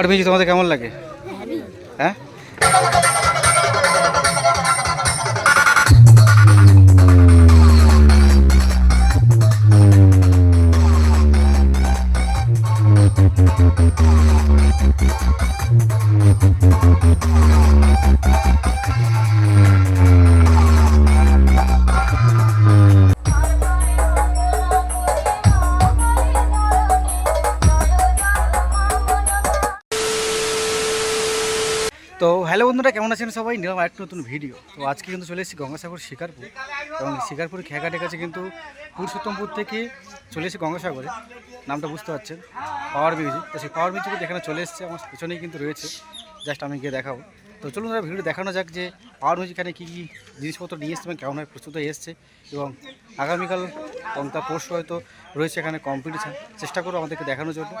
পাহাড় মিউজিক তোমাদের কেমন লাগে? হ্যাঁ? তো হ্যালো বন্ধুরা, কেমন আছেন সবাই? নিলাম একটা নতুন ভিডিও। তো আজকে কিন্তু চলে এসেছি গঙ্গাসাগর শিকারপুর। এবং শিকারপুর খেয়াঘাটের কাছে কিন্তু পুরুষোত্তমপুর থেকে চলে এসেছি গঙ্গাসাগরে। নামটা বুঝতে পারছেন পাওয়ার মিউজিক তো সেই পাওয়ার মিউজিক যেখানে চলে এসেছে, আমার পেছনেই কিন্তু রয়েছে। জাস্ট আমি গিয়ে দেখাবো। তো চলুন দাদা ভিডিও দেখানো যাক যে পাওয়ার মিউজিক এখানে কী কী জিনিসপত্র নিয়ে এসছে এবং কেমন হয় প্রস্তুত হয়ে এসছে এবং আগামীকাল তার পরশু হয়তো রয়েছে এখানে কম্পিটিশান চেষ্টা করব আমাদেরকে দেখানোর জন্য।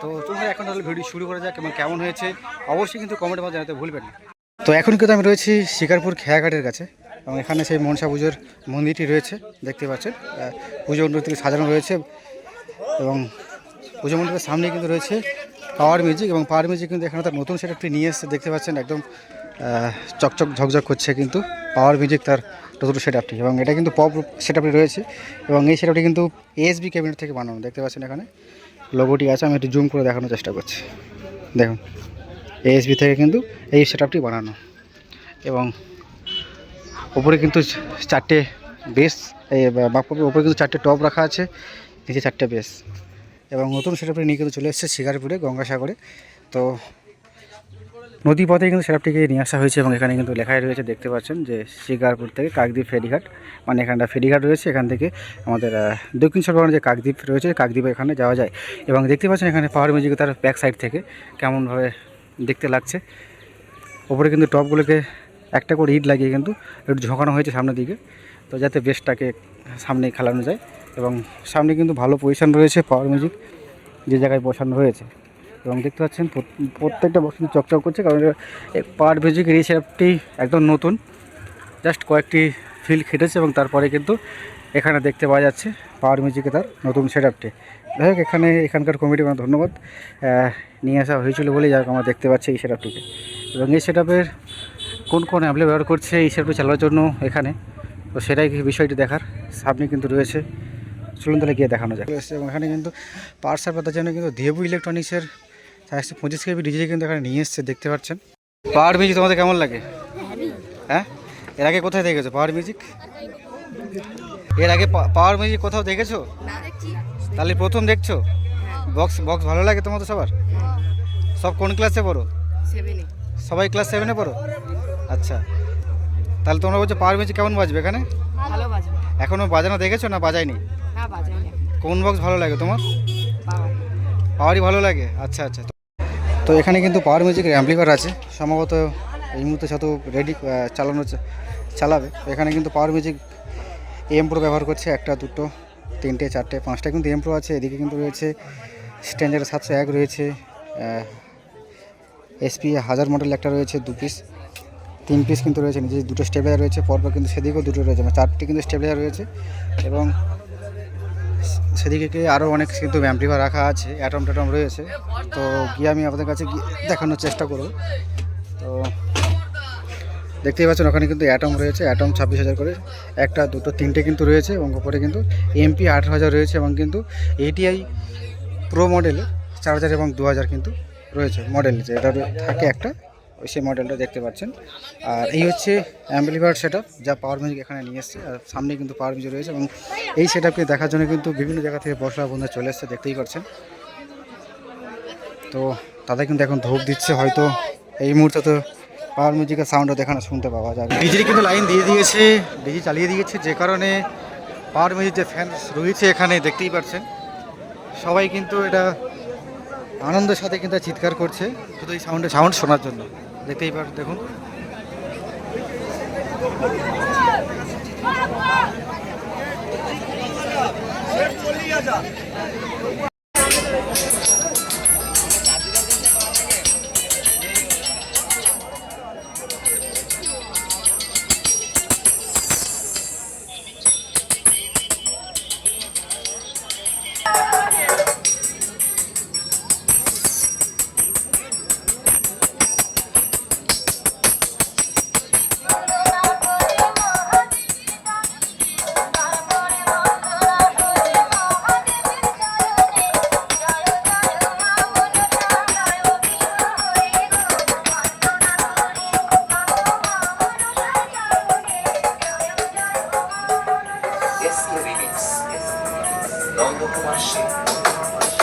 তো চলুন এখন তাহলে ভিডিও শুরু করা যাক এবং কেমন হয়েছে অবশ্যই কিন্তু কমেন্টের মধ্যে জানাতে ভুলবেন না। তো এখন কিন্তু আমি রয়েছি শিকারপুর খেয়াঘাটের কাছে এবং এখানে সেই মনসা পুজোর মন্দিরটি রয়েছে, দেখতে পাচ্ছেন। পুজো থেকে সাজানো রয়েছে এবং পুজো মন্দিরের সামনে কিন্তু রয়েছে পাওয়ার মিউজিক এবং পাওয়ার মিউজিক কিন্তু এখানে তার নতুন সেটআপটি নিয়ে এসেছে। দেখতে পাচ্ছেন একদম চকচক, ঝকঝক করছে কিন্তু পাওয়ার মিউজিক তার নতুন সেটআপটি এবং এটা কিন্তু পপ সেটআপটি রয়েছে। এবং এই সেটআপটি কিন্তু এএসবি ক্যাবিনেট থেকে বানানো। দেখতে পাচ্ছেন এখানে লোগোটি আছে। আমি একটু জুম করে দেখানোর চেষ্টা করছি। দেখুন এএসবি থেকে কিন্তু এই সেটআপটি বানানো। এবং ওপরে কিন্তু চারটে বেস এই বাপ্পার ওপরে কিন্তু চারটে টপ রাখা আছে। নিচে চারটে বেস এবং নতুন সেটআপটি নিয়ে কিন্তু চলে এসেছে শিকারপুরে, গঙ্গাসাগরে। তো নদী পথে কিন্তু সেটআপটিকে নিয়ে আসা হয়েছে এবং এখানে কিন্তু লেখাই রয়েছে, দেখতে পাচ্ছেন যে শিকারপুর থেকে কাকদ্বীপ ফেরিঘাট। মানে এখানটা ফেরিঘাট রয়েছে, এখান থেকে আমাদের দক্ষিণ চব্বিশ যে কাকদ্বীপ রয়েছে, কাকদ্বীপে এখানে যাওয়া যায়। এবং দেখতে পাচ্ছেন এখানে পাহাড় মিউজিক তার ব্যাক সাইড থেকে কেমনভাবে দেখতে লাগছে। ওপরে কিন্তু টপগুলোকে একটা করে ইট লাগিয়ে কিন্তু একটু ঝোঁকানো হয়েছে সামনের দিকে। তো যাতে বেসটাকে সামনে খেলানো যায়। এবং সামনে কিন্তু ভালো পজিশন রয়েছে পাওয়ার মিউজিক যে জায়গায় বসানো রয়েছে এবং দেখতে পাচ্ছেন প্রত- প্রত্যেকটা বস্তু চকচক করছে, কারণ পাওয়ার মিউজিকের এই সেটআপটি একদম নতুন। জাস্ট কয়েকটি ফিল খেটেছে এবং তারপরে কিন্তু এখানে দেখতে পাওয়া যাচ্ছে পাওয়ার মিউজিকে তার নতুন সেটআপটি যাই হোক, এখানে এখানকার কমিটি আমার ধন্যবাদ। নিয়ে আসা হয়েছিল বলেই যাই আমরা দেখতে পাচ্ছি এই সেটআপটিকে এবং এই সেটআপের কোন কোন অ্যাম্পলে ব্যবহার করছে এই সেটআপটি চালানোর জন্য এখানে, তো সেটাই বিষয়টি দেখার। সামনে কিন্তু রয়েছে চলুন তাহলে গিয়ে দেখানো যায় এবং এখানে কিন্তু পাওয়ার সাপ্লাইটার জন্য কিন্তু দেবু ইলেকট্রনিক্সের একশো পঁচিশ কেবি ডিজে কিন্তু এখানে নিয়ে এসছে দেখতে পাচ্ছেন। পাওয়ার মিউজিক তোমাদের কেমন লাগে? হ্যাঁ? এর আগে কোথায় দেখেছ পাওয়ার মিউজিক এর আগে পাওয়ার মিউজিক কোথাও দেখেছ? তাহলে প্রথম দেখছ? বক্স বক্স ভালো লাগে তোমাদের সবার? সব কোন ক্লাসে পড়ো? সবাই ক্লাস সেভেনে পড়ো? আচ্ছা। তাহলে তোমরা বলছো পাওয়ার মিউজিক কেমন বাজবে এখানে? ভালো বাজবে। এখনও বাজানো দেখেছ না বাজায়নি? না বাজাই না কোন বক্স ভালো লাগে তোমার? পাওয়ারই ভালো লাগে? আচ্ছা আচ্ছা। তো এখানে কিন্তু পাওয়ার মিউজিকের অ্যাম্পলিফায়ার আছে। সম্ভবত এই মুহূর্তে যত রেডি চালানো চালাবে এখানে কিন্তু পাওয়ার মিউজিক এম প্রো ব্যবহার করছে একটা দুটো তিনটে চারটে পাঁচটা কিন্তু এম প্রো আছে। এদিকে কিন্তু রয়েছে স্ট্যান্ডার্ড সাতশো এক রয়েছে এসপি হাজার মডেল একটা রয়েছে দু পিস তিন পিস কিন্তু রয়েছে নিচে দুটো স্টেবিলাইজার রয়েছে পরপর কিন্তু সেদিকেও দুটো রয়েছে মানে চারটি কিন্তু স্টেবিলাইজার রয়েছে এবং সেদিকে কি আরও অনেক কিন্তু অ্যাম্পলিফায়ার রাখা আছে অ্যাটম ট্যাটম রয়েছে। তো গিয়ে আমি আপনাদের কাছে দেখানোর চেষ্টা করব। তো দেখতেই পাচ্ছেন, ওখানে কিন্তু অ্যাটম রয়েছে অ্যাটম ছাব্বিশ হাজার করে। একটা, দুটো, তিনটে কিন্তু রয়েছে, এবং ওপরে কিন্তু এমপি আঠারো হাজার রয়েছে, এবং কিন্তু এটিআই প্রো মডেলে চার হাজার এবং দু হাজার কিন্তু রয়েছে মডেল যেটা থাকে একটা সেই মডেলটা দেখতে পাচ্ছেন। আর এই হচ্ছে অ্যাম্পলিফায়ার সেট যা পাওয়ার মিউজিক এখানে নিয়ে এসছে। আর সামনে কিন্তু পাওয়ার মিউজিক রয়েছে এবং এই সেট দেখার জন্য কিন্তু বিভিন্ন জায়গা থেকে বসরা বন্ধুরা চলে এসছে, দেখতেই পাচ্ছেন। তো তাদের কিন্তু এখন ধূপ দিচ্ছে, হয়তো এই মুহূর্তে তো পাওয়ার মিউজিকের সাউন্ডও দেখানো শুনতে পাওয়া যাবে। ডিজির কিন্তু লাইন দিয়ে দিয়েছে, ডিজি চালিয়ে দিয়েছে, যে কারণে পাওয়ার মিউজিক যে ফ্যান রয়েছে এখানে, দেখতেই পাচ্ছেন। সবাই কিন্তু এটা আনন্দের সাথে কিন্তু চিৎকার করছে, শুধু এই সাউন্ডে সাউন্ড শোনার জন্য। দেখতেই পার দেখুন Não, eu não achei.